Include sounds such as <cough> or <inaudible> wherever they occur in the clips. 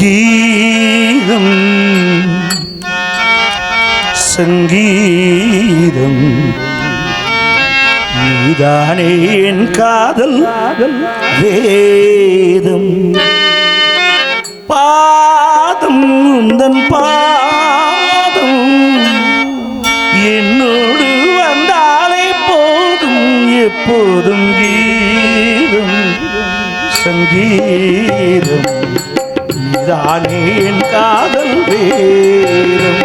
கீதம் சங்கீதம். நீதானே என் காதல் வேதம். பாதம் உந்தன் பாதம். என்னோடு வந்தாலே போதும் எப்போதும் கீதம் சங்கீதம். நீதானே காதல் வேறும்.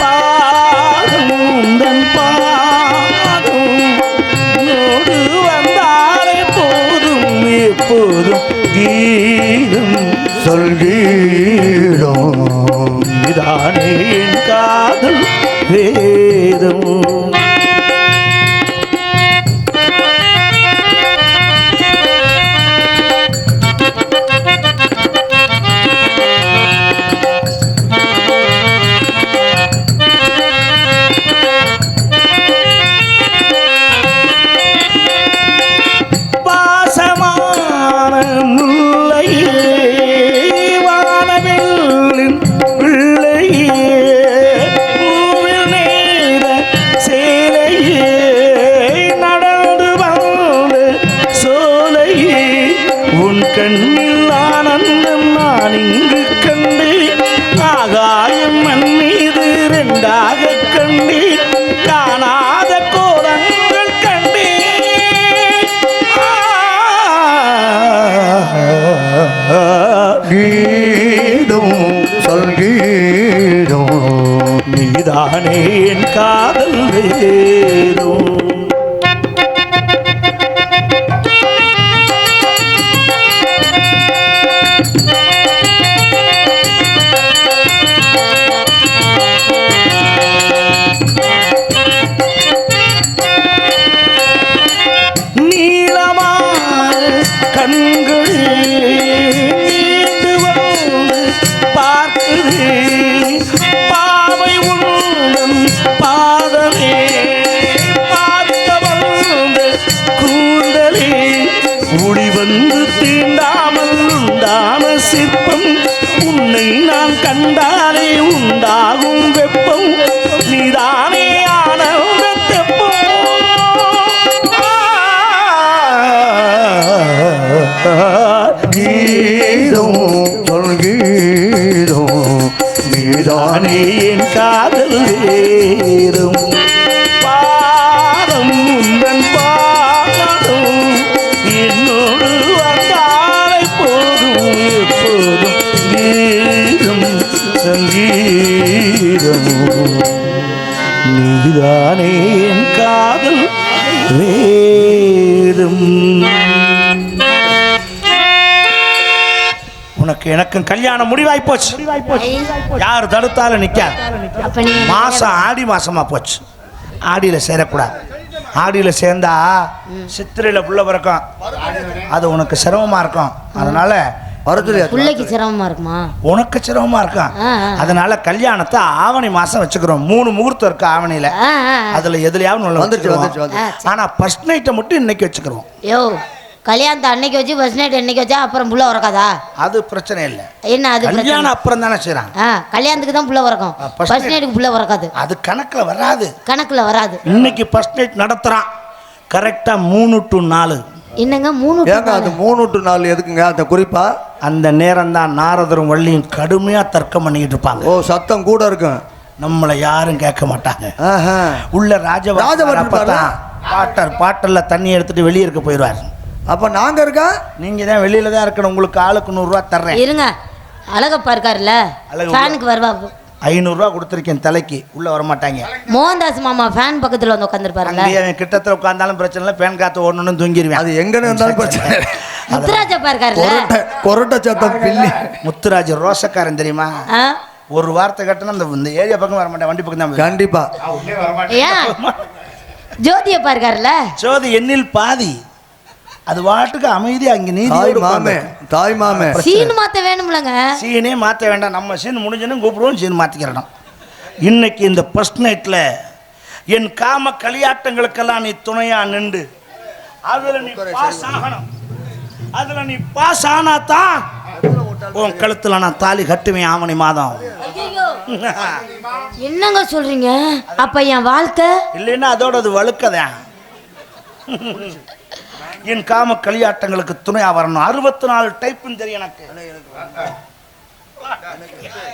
பாதம் உந்தன் பாதம் நோடு வந்தாலே போதும் எப்போதும் காதல் எனக்கும் கல்யாணம் முடிவாய் போச்சு யார் தடுத்தாலும் நிக்காது. அப்ப நீ மாசம் ஆடி மாசமா போச்சு. ஆடியில் சேரக்கூடாது. ஆடியில் சேர்ந்தா சித்திரையில் புள்ள பிறக்கும். அது உனக்கு சிரமமா இருக்கும். அதனால பிள்ளைக்கு சிரமமா இருக்குமா? உனக்கு சிரமமா இருக்கும். அதனால கல்யாணத்தை ஆவணி மாசம் வச்சுக்கிறோம். மூணு முகூர்த்தம் இருக்கு ஆவணியில. அதுல எதுலயாவது. ஆனா ஃபர்ஸ்ட் நைட்டை மட்டும் இன்னைக்கு வச்சுக்கிறோம். கல்யாணத்தை அன்னைக்கு வச்சு ஃபர்ஸ்ட் நைட் அன்னைக்கு வச்சா அப்புறம் புள்ள உறக்காதா அது பிரச்சனை இல்லை. என்ன அது பிரச்சனை? கல்யாணம் அப்புறம் தானே செய்றாங்க. ஆ கல்யாணத்துக்கு தான் புள்ள உறக்கும் ஃபர்ஸ்ட். நைட்டுக்கு புள்ள உறக்காது அது கணக்குல வராது. கணக்குல வராது. இன்னைக்கு ஃபர்ஸ்ட் நைட் நடத்துறான். கரெக்டா மூணு டு நாலு. என்னங்க மூணு ஏங்க அது. மூணு டு நாலு எதுக்குங்க? அந்த குறிப்பா? அந்த நேரம் தான் நாரதரும் வள்ளியும் கடுமையா தர்க்கம் பண்ணிக்கிட்டு இருப்பாங்க. ஓ சத்தம் கூட இருக்கும். நம்மளை யாரும் கேட்க மாட்டாங்க. உள்ள ராஜபக்தர் அப்பதான் பாட்டர் பாட்டல்ல தண்ணி எடுத்துட்டு வெளியே இருக்க போயிடுவார். அப்ப நாங்க இருக்கா? நீங்க தான் வெளியில தான் இருக்கணும். உங்களுக்கு ஆளுக்கு நூறுரூவா தர்றேன். இருங்க. அழகப்பா இருக்காருல்ல அழகு ஃபேனுக்கு வருவா. ஐநூறுரூவா கொடுத்துருக்கேன் தலைக்கு. உள்ள வர மாட்டாங்க மோகன்தாஸ் மாமா ஃபேன் பக்கத்துல வந்து உட்காந்துருப்பாருல்ல அங்கேயே அவன் கிட்டத்துல உட்காந்தாலும் பிரச்சனை இல்லை. பேன் காத்து ஓடணும்னு தூங்கிடுவேன் அது எங்கன்னு இருந்தாலும் பிரச்சனை. <laughs> முத்துராஜப்பா இருக்காருல்ல கொரட்டை சத்தம் பில்லி. முத்துராஜ் ரோசக்காரன் தெரியுமா? ஒரு வார்த்தை கட்டினா இந்த இந்த ஏரியா பக்கம் வர மாட்டேன். வண்டி பக்கம் தான். கண்டிப்பா. ஏன்? ஜோதியப்பா இருக்காருல்ல சோதி எண்ணில் பாதி. அது வாட்டுக்கு அமைதி அங்க நீதி மாமே தாய் மாமே. சீன் மாத்த வேணும்லங்க. சீனே மாற்ற வேண்டாம். நம்ம சீன் முடிஞ்சோன்னு கூப்பிடுவோம் சீன் மாற்றிக்கிறோம் இன்னைக்கு இந்த ஃபர்ஸ்ட் நைட்டில் என் காம களியாட்டங்களுக்கெல்லாம் நீ துணையா நின்று அதில் நீ பாஸ் ஆகணும். அதில் நீ பாஸ் ஆனா தான் உன் கழுத்துல நான் தாலி கட்டுவேன் ஆவணி மாதம். என்னங்க சொல்றீங்க? அப்ப என் வாழ்க்கை? இல்லைன்னா அதோட அது வழுக்கதான். என் காம களியாட்டங்களுக்கு துணையா வரணும். அறுபத்தி நாலு டைப்புன்னு தெரியும் எனக்கு.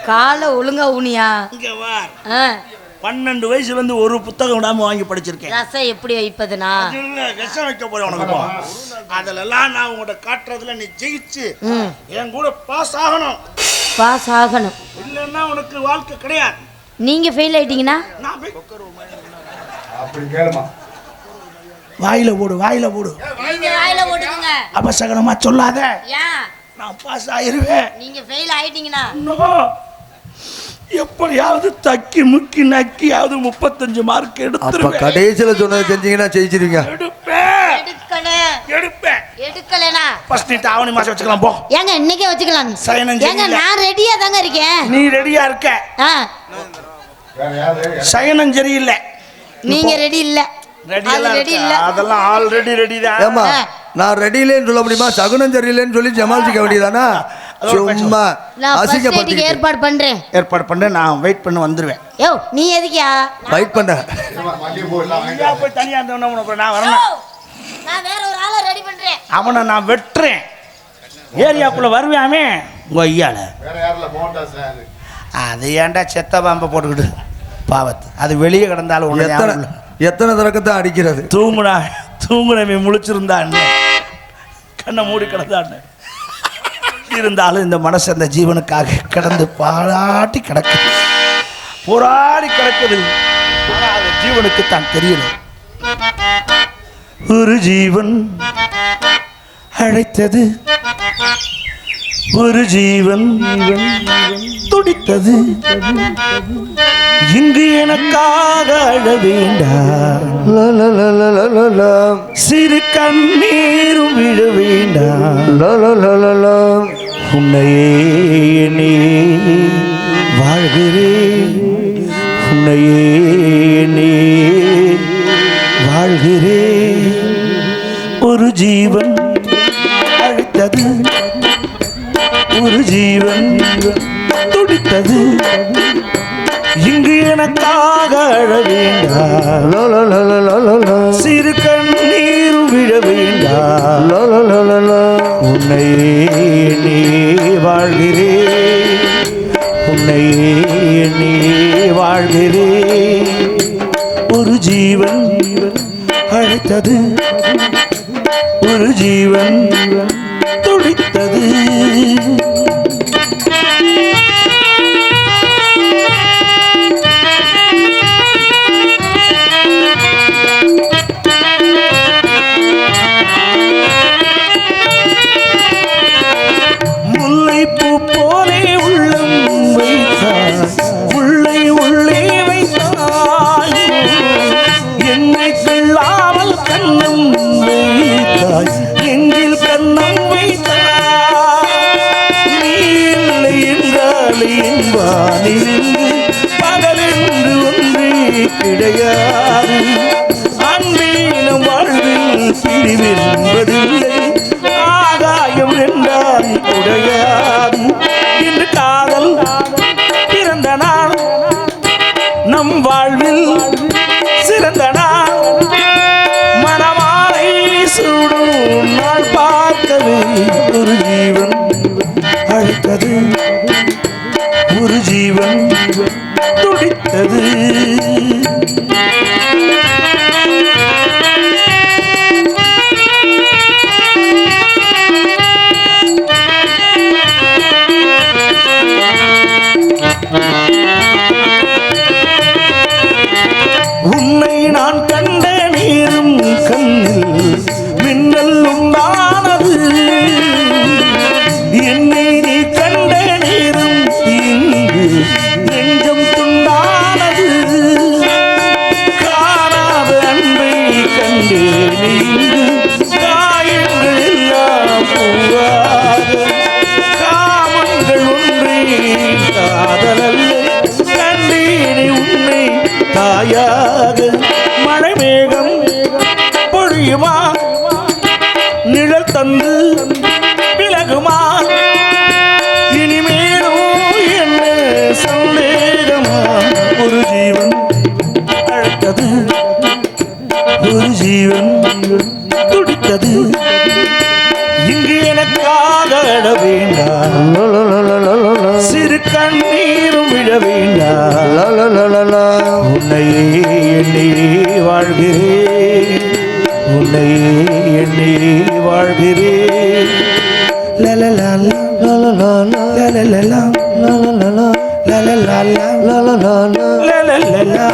காலை ஒழுங்கா ஊனியா? இங்க வா. ஆ, பன்னெண்டு வயசுல இருந்து ஒரு புத்தகம் விடாம வாங்கி படிச்சிருக்கேன். ரசம் எப்படி வைப்பதுனா? விஷம் வைக்க போறேன் உனக்கு. அதுலலாம் நான் உங்கள்ட்ட காட்டுறதுல நீ ஜெயிச்சு என் கூட பாஸ் ஆகணும். பாஸ் ஆகணும். இல்லைன்னா உனக்கு வாழ்க்கை கிடையாது. நீங்க ஃபெயில் ஆயிட்டீங்கன்னா? நான் போய் வாயில போடு வாயில போடு அபசகனமா சொல்லாத. ஏன் நான் பாஸ் ஆயிருவேன். நீங்க ஃபெயில் ஆயிட்டீங்கன்னா. எப்படியாவது தக்கி முக்கி நக்கியாவது முப்பத்தஞ்சு மார்க் அப்ப எடுத்துருவேன் கடைசியில சொன்னதை செஞ்சீங்கன்னா ஜெயிச்சிருவீங்க. எடுப்பேன். எடுக்கல. எடுப்பேன். எடுக்கலனா. ஃபர்ஸ்ட் நீ ஆவணி மாசம் வச்சுக்கலாம் போ. ஏங்க இன்னைக்கே வச்சுக்கலாம் சயனம் ஏங்க. நான் ரெடியா தாங்க இருக்கேன். நீ ரெடியா இருக்க. ஆ. சயனம் சரியில்லை. நீங்க ரெடி இல்ல. அதெல்லாம் ஆல்ரெடி ரெடி தான். ஏமா ஆ. நான் ரெடி இல்லைன்னு சொல்ல முடியுமா? சகுனம் சரியில்லைன்னு சொல்லி ஜமாளிக்க வேண்டியதானா. சும்மா அசிங்கப்படுத்தி ஏற்பாடு பண்றேன். ஏற்பாடு பண்ணு நான் வெயிட் பண்ணி வந்துருவேன். யோ நீ எதுக்கியா? ஃபைட் பண்ண. போய் தனியா இருந்தவன உனக்கு நான் வரணும் நான் வேற ஒரு ஆளை ரெடி பண்றேன். அவனை நான் வெட்டுறேன். ஏரியாக்குள்ள வருவாமே ஐயால. அது ஏன்டா செத்த பாம்பை போட்டுக்கிட்டு? பாவத்து. அது வெளியே கிடந்தாலும் ஒன்று எத்தனை எத்தனை அடிக்கிறது? தூங்குனா தூங்குனவே முழிச்சிருந்தான்னு கண்ணை மூடி கிடந்தான்னு இருந்தாலும் இந்த மனசு அந்த ஜீவனுக்காக கிடந்து பாராட்டி கிடக்குது. போராடி கிடக்குது. ஆனா அது ஜீவனுக்கு தான் தெரியல. ஒரு ஜீவன் அழைத்தது. ஒரு ஜீவன் துடித்தது இங்கு எனக்காக அழ வேண்டாம். சிறு கண்ணீரும் விழ வேண்டாம். உன்னையே எண்ணி வாழ்கிறேன் உன்னையே ஒரு ஜீவன் துடித்தது. இங்கு எனக்காக அழ லா. சிறு கண்ணீரும் விழ லா. உன்னை நீ வாழ்கிறே உன்னை நீ வாழ்கிறே ஒரு ஜீவன் அழைத்தது. ஒரு ஜீவன் துடித்தது. Música ஒரு ஜீவன் அழைத்தது. ஒரு ஜீவன் துடித்தது. கண்டேன் இங்கு காயங்கள் எல்லாம் பூவாக காமங்கள் ஒன்றே காதலல்ல. கண்டேனே உன்னை தாயாக மழை மேகம் பொழியுமா? ஒரு எனக்காக வேண்டாம் சிறு கண்ணீரும் விழ வேண்டாம் உன்னையே எண்ணி வாழ்கிறேன் உன்னையே எண்ணி வாழ்கிறேன் லலலா, லலலா, லலலா, லலலா, லலலா.